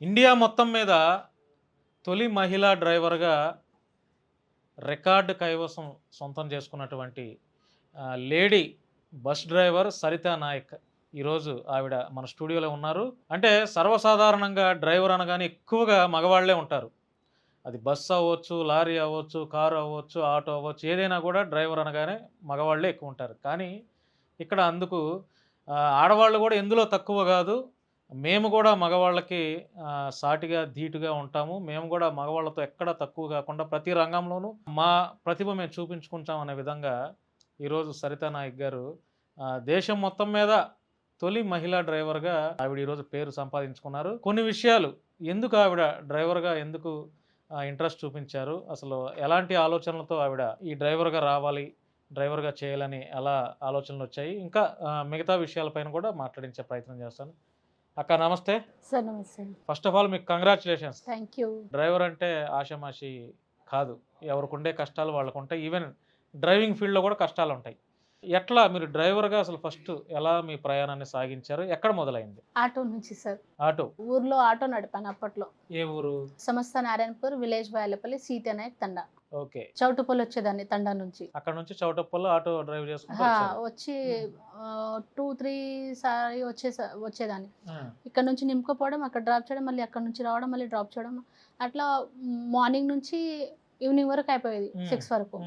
India మొత్తం మీద తొలి మహిళా డ్రైవర్గా రికార్డు కైవసం సొంతం చేసుకున్నటువంటి lady bus driver Sarita Nayak. ఈరోజు ఆవిడ మన స్టూడియోలో ఉన్నారు. అంటే సర్వసాధారణంగా డ్రైవర్ అనగానే ఎక్కువగా మగవాళ్ళే ఉంటారు. అది బస్సు అవ్వచ్చు లారీ అవ్వచ్చు కారు అవ్వచ్చు ఆటో అవ్వచ్చు ఏదైనా కూడా డ్రైవర్ అనగానే మగవాళ్ళే ఎక్కువ ఉంటారు. కానీ ఇక్కడ అందుకు ఆడవాళ్ళు కూడా ఎందులో తక్కువ కాదు. మేము కూడా మగవాళ్ళకి సాటిగా ధీటుగా ఉంటాము. మేము కూడా మగవాళ్ళతో ఎక్కడ తక్కువ కాకుండా ప్రతి రంగంలోనూ మా ప్రతిభ మేము చూపించుకుంటాం అనే విధంగా ఈరోజు సరితా నాయక్ గారు దేశం మొత్తం మీద తొలి మహిళా డ్రైవర్గా ఆవిడ ఈరోజు పేరు సంపాదించుకున్నారు. కొన్ని విషయాలు ఎందుకు ఆవిడ డ్రైవర్గా ఎందుకు ఇంట్రెస్ట్ చూపించారు? అసలు ఎలాంటి ఆలోచనలతో ఆవిడ ఈ డ్రైవర్గా రావాలి డ్రైవర్గా చేయాలని ఎలా ఆలోచనలు వచ్చాయి? ఇంకా మిగతా విషయాలపైన కూడా మాట్లాడించే ప్రయత్నం చేస్తాను. అక్క నమస్తే. సార్ నమస్తే ఫస్ట్ ఆఫ్ ఆల్ మీకు కంగ్రాచులేషన్స్ థ్యాంక్ యూ డ్రైవర్ అంటే ఆషమాషి కాదు. ఎవరికి ఉండే కష్టాలు వాళ్ళకు ఉంటాయి ఈవెన్ డ్రైవింగ్ ఫీల్డ్లో కూడా కష్టాలు ఉంటాయి ఎట్లా మీరు డ్రైవర్గా అసలు ఫస్ట్ ఎలా మీ ప్రయాణాన్ని సాగించారు? ఎక్కడ మొదలైంది? ఆటో నుంచి సార్. ఆటో? ఊర్లో ఆటో నడిపాను అప్పట్లో. ఏ ఊరు? సమస్త నారాయణపూర్ విలేజ్ బాయలపల్లి సీతనాయక్ తండా. ఓకే చౌటుపల్లి వచ్చేదాన్ని తండా నుంచి. అక్కడ నుంచి చౌటప్పల్లో ఆటో డ్రైవ్ చేసుకుంటూ. వచ్చి టూ త్రీ సారి వచ్చే వచ్చేదాన్ని. ఇక్కడ నుంచి నింపుకోపోవడం అక్కడ డ్రాప్ చేయడం మళ్ళీ అక్కడ నుంచి రావడం మళ్ళీ డ్రాప్ చేయడం అట్లా మార్నింగ్ నుంచి ఈవినింగ్ వరకు అయిపోయేది. సిక్స్ వరకు.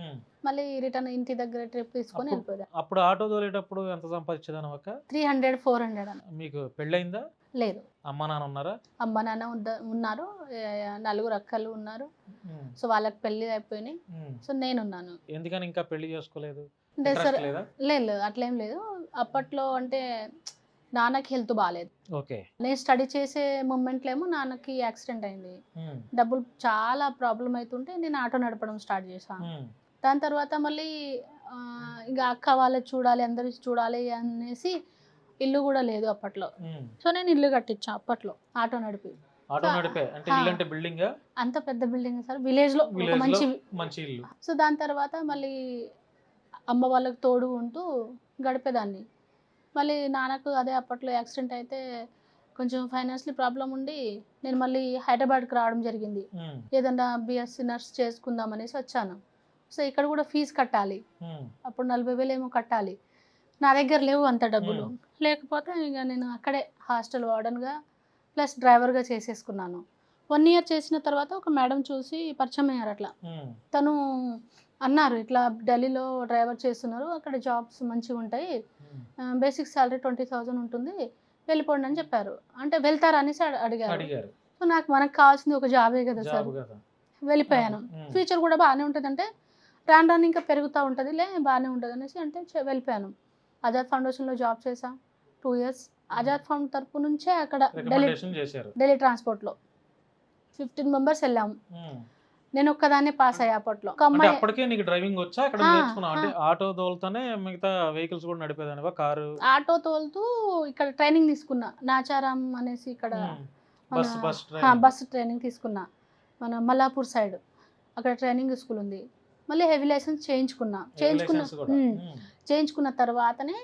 మళ్ళీ రిటర్న్ ఇంటి దగ్గర ట్రిప్ తీసుకొని వెళ్ళిపోయేది అప్పుడు ఆటో తోలేటప్పుడు ఎంత సంపాదించేదాని ఒక త్రీ హండ్రెడ్ ఫోర్ హండ్రెడ్ అని మీకు పెళ్ళయిందా? లేదు. అమ్మ నాన్న ఉన్నారా? అమ్మ నాన్న ఉన్నారు. నలుగురు అక్కలు ఉన్నారు. సో వాళ్ళకి పెళ్ళి అయిపోయినాయి. సో నేనున్నాను. ఎందుకని ఇంకా పెళ్ళి చేసుకోలేదు? అంటే Interest సరే లేదా? అట్లేం లేదు. అప్పట్లో అంటే నాన్నకి హెల్త్ బాగాలేదు ఓకే. నేను స్టడీ చేసే మూమెంట్లో ఏమో నాన్నకి యాక్సిడెంట్ అయింది. డబ్బులు చాలా ప్రాబ్లం అవుతుంటే నేను ఆటో నడపడం స్టార్ట్ చేశాను దాని తర్వాత మళ్ళీ ఇంకా అక్క వాళ్ళకి చూడాలి అందరి చూడాలి అనేసి ఇల్లు కూడా లేదు అప్పట్లో. సో నేను ఇల్లు కట్టించా అప్పట్లో ఆటో నడిపి. ఆటో నడిపే. అంటే ఆ. ఇల్లు అంటే బిల్డింగ్ అంత పెద్ద బిల్డింగ్ సార్. Village లో మంచి మంచి ఇల్లు. సో దాని తర్వాత మళ్ళీ అమ్మ వాళ్ళకి తోడు ఉంటూ గడిపేదాన్ని. మళ్ళీ నాన్నకు అదే అప్పట్లో యాక్సిడెంట్ అయితే కొంచెం ఫైనాన్షియల్ ప్రాబ్లం ఉండి నేను మళ్ళీ హైదరాబాద్కి రావడం జరిగింది. ఏదన్నా బిఎస్సి నర్స్ చేసుకుందాం అనేసి వచ్చాను. సో ఇక్కడ కూడా ఫీజు కట్టాలి. అప్పుడు నలభై వేలు ఏమో కట్టాలి. నా దగ్గర లేవు అంత డబ్బులు. లేకపోతే ఇక నేను అక్కడే హాస్టల్ వార్డన్గా ప్లస్ డ్రైవర్గా చేసేసుకున్నాను. వన్ ఇయర్ చేసిన తర్వాత ఒక మేడం చూసి పరిచయం అయ్యారు అట్లా. తను అన్నారు ఇట్లా ఢిల్లీలో డ్రైవర్ చేస్తున్నారు అక్కడ జాబ్స్ మంచిగా ఉంటాయి. బేసిక్ సాలరీ ట్వంటీ థౌజండ్ ఉంటుంది వెళ్ళిపోండి అని చెప్పారు. అంటే వెళ్తారా అనేసి అడ- అడిగారు. సో నాకు మనకు కావాల్సింది ఒక జాబే కదా సార్. వెళ్ళిపోయాను. ఫ్యూచర్ కూడా బాగానే ఉంటుంది అంటే రాను రాను ఇంకా పెరుగుతూ ఉంటుంది లే బాగానే ఉంటుంది అనేసి అంటే వెళ్ళిపోయాను. ఆజాద్ ఫౌండేషన్లో జాబ్ చేసా టూ ఇయర్స్ ఆజాద్ ఫౌండ్ తరపు నుంచే అక్కడ ఢిల్లీ ఢిల్లీ ట్రాన్స్పోర్ట్లో ఫిఫ్టీన్ మెంబర్స్ వెళ్ళాము. నేను ఒక్కదాన్నే పాస్ అయ్యా అప్పట్లో. ఒక అంటే అమ్మాయి అప్పటికే నీకు డ్రైవింగ్ వచ్చా? అక్కడ నేర్చుకున్నావు? అంటే. ఆటో తోలుతానే మిగతా వెహికల్స్ కూడా నడిపేదానివా? కారు? ఆటో తోలుతూ ఇక్కడ ట్రైనింగ్ తీసుకున్నా. నాచారం అనేసి ఇక్కడ డ్రైవింగ్. బస్ ట్రైనింగ్ తీసుకున్నా. మన మల్లాపూర్ సైడ్ అక్కడ ట్రైనింగ్ స్కూల్ ఉంది. మళ్ళీ హెవీ లైసెన్స్ చేయించుకున్నా. చేయించుకున్న చేయించుకున్న తర్వాతనే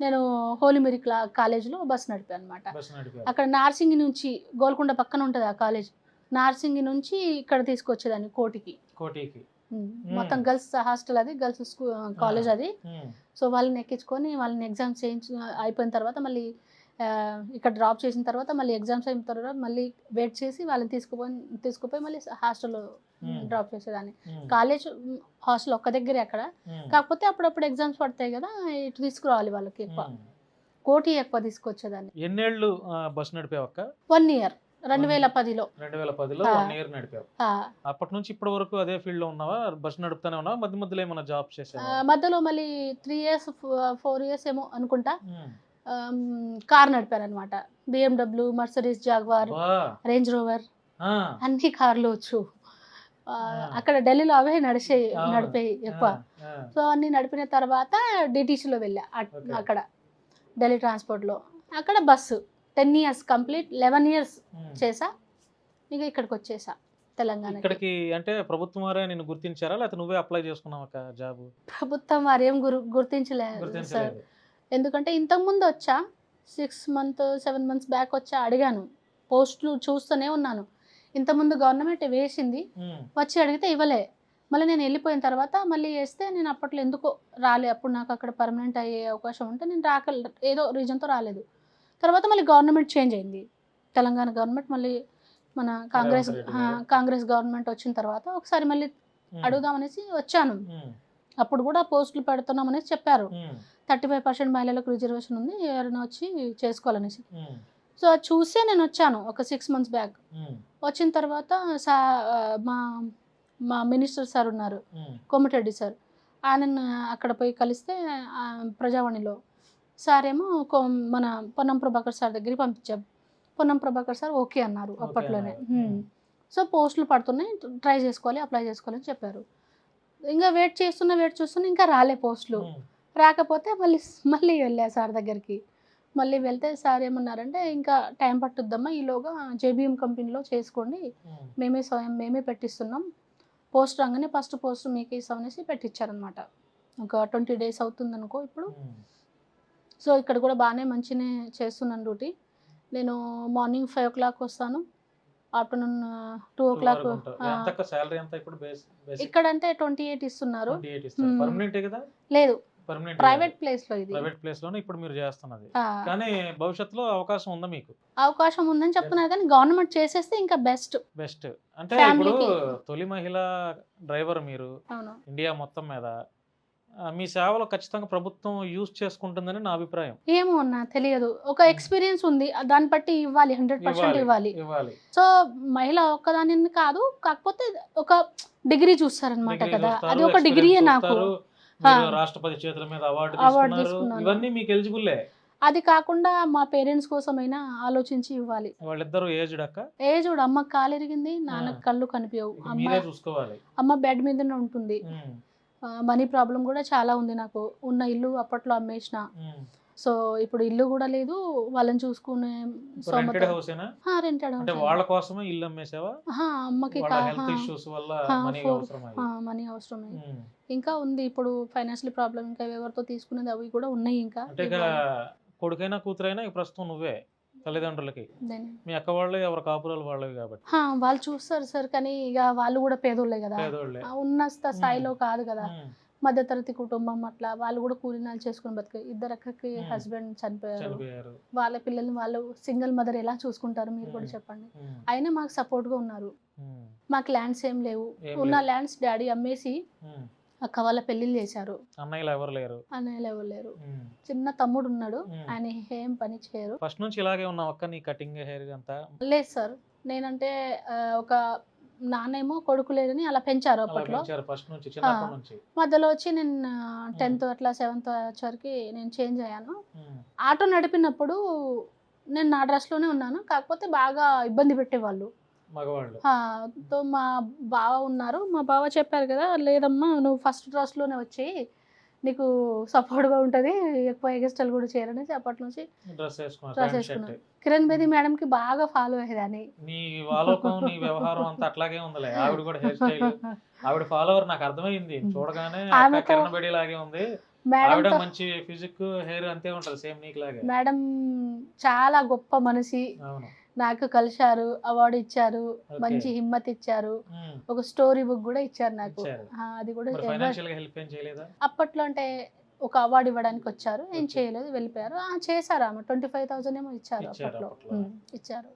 నేను హోలీమెరీ క్లా కాలేజ్లో బస్ నడిపాను అనమాట అక్కడ నార్సింగి నుంచి గోల్కొండ పక్కన ఉంటుంది ఆ కాలేజ్. నార్సింగి నుంచి ఇక్కడ తీసుకొచ్చేదాన్ని కోటికి. కోటికి. మొత్తం గర్ల్స్ హాస్టల్ అది గర్ల్స్ స్కూల్ కాలేజ్ అది. సో వాళ్ళని ఎక్కించుకొని వాళ్ళని ఎగ్జామ్స్ చేయించు అయిపోయిన తర్వాత మళ్ళీ ఇక్కడ డ్రాప్ చేసిన తర్వాత మళ్ళీ ఎగ్జామ్స్ అయిన తర్వాత మళ్ళీ వెయిట్ చేసి వాళ్ళని తీసుకుపోయి తీసుకుపోయి మళ్ళీ హాస్టల్లో Hmm. డ్రాప్ చేసేదాన్ని. కాలేజ్ హాస్టల్ ఒక్క దగ్గరే అక్కడ. కాకపోతే అప్పుడప్పుడు ఎగ్జామ్స్ పడతాయి కదా ఇటు తీసుకురావాలి వాళ్ళకి ఎక్కువ. కోటి ఎక్కువ తీసుకొచ్చేదాన్ని. ఎన్నేళ్ళు ఆ, బస్ నడిపావక్క వన్ ఇయర్ రెండు వేల పదిలో. రెండు వేల పదిలో. వన్ ఇయర్ నడిపావు. అప్పటి నుంచి ఇప్పటి వరకు అదే ఫీల్డ్లో ఉన్నావా? బస్ నడుపుతానే ఉన్నావా? మధ్య మధ్యలో ఏమైనా జాబ్ చేసావా? మధ్యలో మళ్ళీ త్రీ ఇయర్స్ ఫోర్ ఇయర్స్ ఏమో అనుకుంటా. కార్ నడిపాను అనమాట BMW Mercedes Jaguar Range Rover అన్ని కార్లు వచ్చు. అక్కడ ఢిల్లీలో అవే నడిచే. నడిపాయి ఎక్కువ. సో అన్ని నడిపిన తర్వాత డిటీసీలో వెళ్ళా. అక్కడ ఢిల్లీ ట్రాన్స్పోర్ట్లో. అక్కడ bus ten years complete eleven years. చేసా. ఇక ఇక్కడికి వచ్చేసా తెలంగాణకి. ఇక్కడికి అంటే ప్రభుత్వం వారే నిన్ను గుర్తించారా? లేకపోతే నువ్వే అప్లై చేసుకున్నావు జాబ్? ప్రభుత్వం వారు ఏం గురు గుర్తించలేదు. సార్. ఎందుకంటే ఇంతకుముందు వచ్చా six month seven months back వచ్చా అడిగాను. పోస్టులు చూస్తూనే ఉన్నాను. ఇంతకుముందు గవర్నమెంట్ వేసింది. వచ్చి అడిగితే ఇవ్వలే. మళ్ళీ నేను వెళ్ళిపోయిన తర్వాత మళ్ళీ వేస్తే నేను అప్పట్లో ఎందుకో రాలే. అప్పుడు నాకు అక్కడ పర్మనెంట్ అయ్యే అవకాశం ఉంటే నేను రాక ఏదో రీజన్తో రాలేదు. తర్వాత మళ్ళీ గవర్నమెంట్ చేంజ్ అయింది. తెలంగాణ గవర్నమెంట్ మళ్ళీ మన కాంగ్రెస్. కాంగ్రెస్ గవర్నమెంట్ వచ్చిన తర్వాత ఒకసారి మళ్ళీ అడుగుదామనేసి వచ్చాను. అప్పుడు కూడా పోస్టులు పెడుతున్నాం అనేసి చెప్పారు థర్టీ ఫైవ్ పర్సెంట్ మహిళలకు రిజర్వేషన్ ఉంది ఎవరైనా వచ్చి చేసుకోవాలనేసి. సో అది చూసే నేను వచ్చాను ఒక సిక్స్ మంత్స్ బ్యాక్ వచ్చిన తర్వాత సా మా మా మినిస్టర్ సార్ ఉన్నారు కోమటిరెడ్డి సార్. ఆయన అక్కడ పోయి కలిస్తే ప్రజావాణిలో సార్ ఏమో మన పొన్నం ప్రభాకర్ సార్ దగ్గరికి పంపించాం పొన్నం ప్రభాకర్ సార్ ఓకే అన్నారు అప్పట్లోనే. సో పోస్టులు పడుతున్నాయి ట్రై చేసుకోవాలి అప్లై చేసుకోవాలి అని చెప్పారు. ఇంకా వెయిట్ చేస్తున్నా వెయిట్ చేస్తున్నా ఇంకా రాలే పోస్టులు. రాకపోతే మళ్ళీ మళ్ళీ వెళ్ళా సార్ దగ్గరికి. మళ్ళీ వెళ్తే సార్ ఏమన్నారంటే ఇంకా టైం పట్టుద్దమ్మా ఈలోగా జేబీఎం కంపెనీలో చేసుకోండి. మేమే. స్వయం మేమే పెట్టిస్తున్నాం. పోస్ట్ రాగానే ఫస్ట్ పోస్ట్ మీకు ఇస్తాం అనేసి పెట్టించారనమాట ఒక ట్వంటీ డేస్ అవుతుంది అనుకో ఇప్పుడు. సో ఇక్కడ కూడా బాగానే మంచిగానే చేస్తున్నాను డ్యూటీ. నేను మార్నింగ్ ఫైవ్ ఓ క్లాక్ వస్తాను. ఆఫ్టర్నూన్ టూ ఓ క్లాక్ ఉంటారు. ఎంత ఇప్పుడు ఇక్కడ అంటే ట్వంటీ ఎయిట్ ఇస్తున్నారు. 28 ఇస్తారు. ఉమ్. పర్మనెంట్ కదా? లేదు. పర్మనెంట్ ప్రైవేట్ ప్లేస్లో ఇది. ప్రైవేట్ ప్లేస్లోనే ఇప్పుడు మీరు చేస్తున్నది. కానీ భవిష్యత్తులో అవకాశం ఉందా మీకు? అవకాశం ఉందని చెప్తున్నారు కానీ గవర్నమెంట్ చేసేస్తే ఇంకా బెస్ట్. బెస్ట్. అంటే ఇప్పుడు. తొలి మహిళా డ్రైవర్ మీరు ఇండియా మొత్తం మీద మీ సేవలు ఖచ్చితంగా ప్రభుత్వం యూజ్ చేసుకుంటుందని నా అభిప్రాయం. ఏమో అన్న తెలియదు. ఒక ఎక్స్పీరియన్స్ ఉంది. దాన్ని బట్టి ఇవ్వాలి హండ్రెడ్ పర్సెంట్ ఇవ్వాలి ఇవ్వాలి. సో మహిళ ఒక్కదాని కాదు కాకపోతే ఒక డిగ్రీ చూస్తారనమాట Degree కదా. చూస్తారు, అది ఒక experience డిగ్రీయే నాకు. చూస్తారు, మీరు ఆ. రాష్ట్రపతి చేతుల మీద అవార్డు Award తీసుకున్నారు. తీసుకున్నాను. ఇవన్నీ మీకు ఎలిజిబుల్లే అది కాకుండా మా పేరెంట్స్ కోసమైనా ఆలోచించి ఇవ్వాలి. వాళ్ళిద్దరు ఏజ్డ్ అక్క? ఏ చూడు అమ్మకి కాలు ఎరిగింది నాన్నకి కళ్ళు కనిపించవు. ఇక అమ్మ చూసుకోవాలి. అమ్మ బెడ్ మీదనే ఉంటుంది. ఉమ్, మనీ ప్రాబ్లం కూడా చాలా ఉంది నాకు. ఉన్న ఇల్లు అప్పట్లో అమ్మేసిన. సో ఇప్పుడు ఇల్లు కూడా లేదు. వాళ్ళని చూసుకునే రెంటెడ్ వాళ్ళ కోసమే ఇల్లు అమ్మేసావా? అమ్మకి మనీ అవసరమే. ఇంకా ఉంది. ఇప్పుడు ఫైనాన్షియల్ ప్రాబ్లం ఇంకా ఎవరితో తీసుకునేది అవి కూడా ఉన్నాయి ఇంకా. కొడుకైనా కూతురైనా ప్రస్తుతం నువ్వే. తల్లిదండ్రులకి. మీ అక్క వాళ్ళు ఎవరి కాపురాలు వాళ్ళవి కాబట్టి. వాళ్ళు చూస్తారు సార్ కానీ ఇక వాళ్ళు కూడా పేదోళ్ళే కదా. ఉన్న స్థ- స్థాయిలో కాదు కదా. మధ్యతరగతి కుటుంబం అట్లా వాళ్ళు కూడా కూలినాలు చేసుకుని బతికే ఇద్దరు అక్కకి. హస్బెండ్ చనిపోయారు. వాళ్ళ పిల్లల్ని వాళ్ళు సింగిల్ మదర్ ఎలా చూసుకుంటారు మీరు కూడా. చెప్పండి. అయినా మాకు support గా ఉన్నారు. మాకు ల్యాండ్స్ ఏం లేవు. ఉన్న. ల్యాండ్స్ డాడీ అమ్మేసి. అక్క వాళ్ళ పెళ్ళిళ్ళు చేశారు. అన్నయ్యలు ఎవరు లేరు. అన్నయ్యలు ఎవరు లేరు. చిన్న తమ్ముడు ఉన్నాడు. ఆయన ఏం పని చేయరు. ఫస్ట్ నుంచి ఇలాగే ఉన్నావు అక్క నీ కటింగ్ హెయిర్ అంతా? లేదు సార్. నేనంటే ఒక నాన్నేమో కొడుకు లేదని అలా పెంచారు అప్పట్లో. మధ్యలో వచ్చి నేను టెన్త్ అట్లా సెవెంత్ వచ్చరికి నేను చేంజ్ అయ్యాను. ఆటో నడిపినప్పుడు నేను నా డ్రెస్లోనే ఉన్నాను. కాకపోతే బాగా ఇబ్బంది పెట్టేవాళ్ళు. తో మా బావ ఉన్నారు. మా బావ చెప్పారు కదా లేదమ్మా నువ్వు ఫస్ట్ డ్రెస్లోనే వచ్చి నీకు సపోర్ట్గా ఉంటుంది. ఎక్కువ ఎగస్టల్ కూడా చేయరనేసి అప్పటి నుంచి డ్రెస్ వేసుకున్నాను కిరణ్ బేది మేడంకి బాగా ఫాలో అయ్యేదాన్ని. నీ ఆలోకం నీ వ్యవహారం అంతా అట్లాగే ఉందిలే. ఆవిడ కూడా హెయిర్ స్టైల్ ఆవిడ ఫాలోవర్ నాకు అర్థమైంది. చూడగానే కిరణ్ బేడి లాగే ఉంది. ఆవిడ మేడం మంచి ఫిజిక్ హెయిర్ అంతే ఉంటది సేమ్ నీకు లాగే. మేడం చాలా గొప్ప మనిషి. అవును. నాకు కలిశారు అవార్డు ఇచ్చారు. మంచి హిమ్మత్ ఇచ్చారు. ఒక స్టోరీ బుక్ కూడా ఇచ్చారు నాకు. అది కూడా మరి ఎవరు- ఫైనాన్షియల్గా హెల్ప్ ఏం చేయలేదా? అప్పట్లో అంటే ఒక అవార్డు ఇవ్వడానికి వచ్చారు. ఏం Okay. చేయలేదు వెళ్ళిపోయారు. ఆ, చేశారు ఆమె. ట్వంటీ ఫైవ్ థౌసండ్ ఏమో ఇచ్చారు అప్పట్లో. ఇచ్చారు.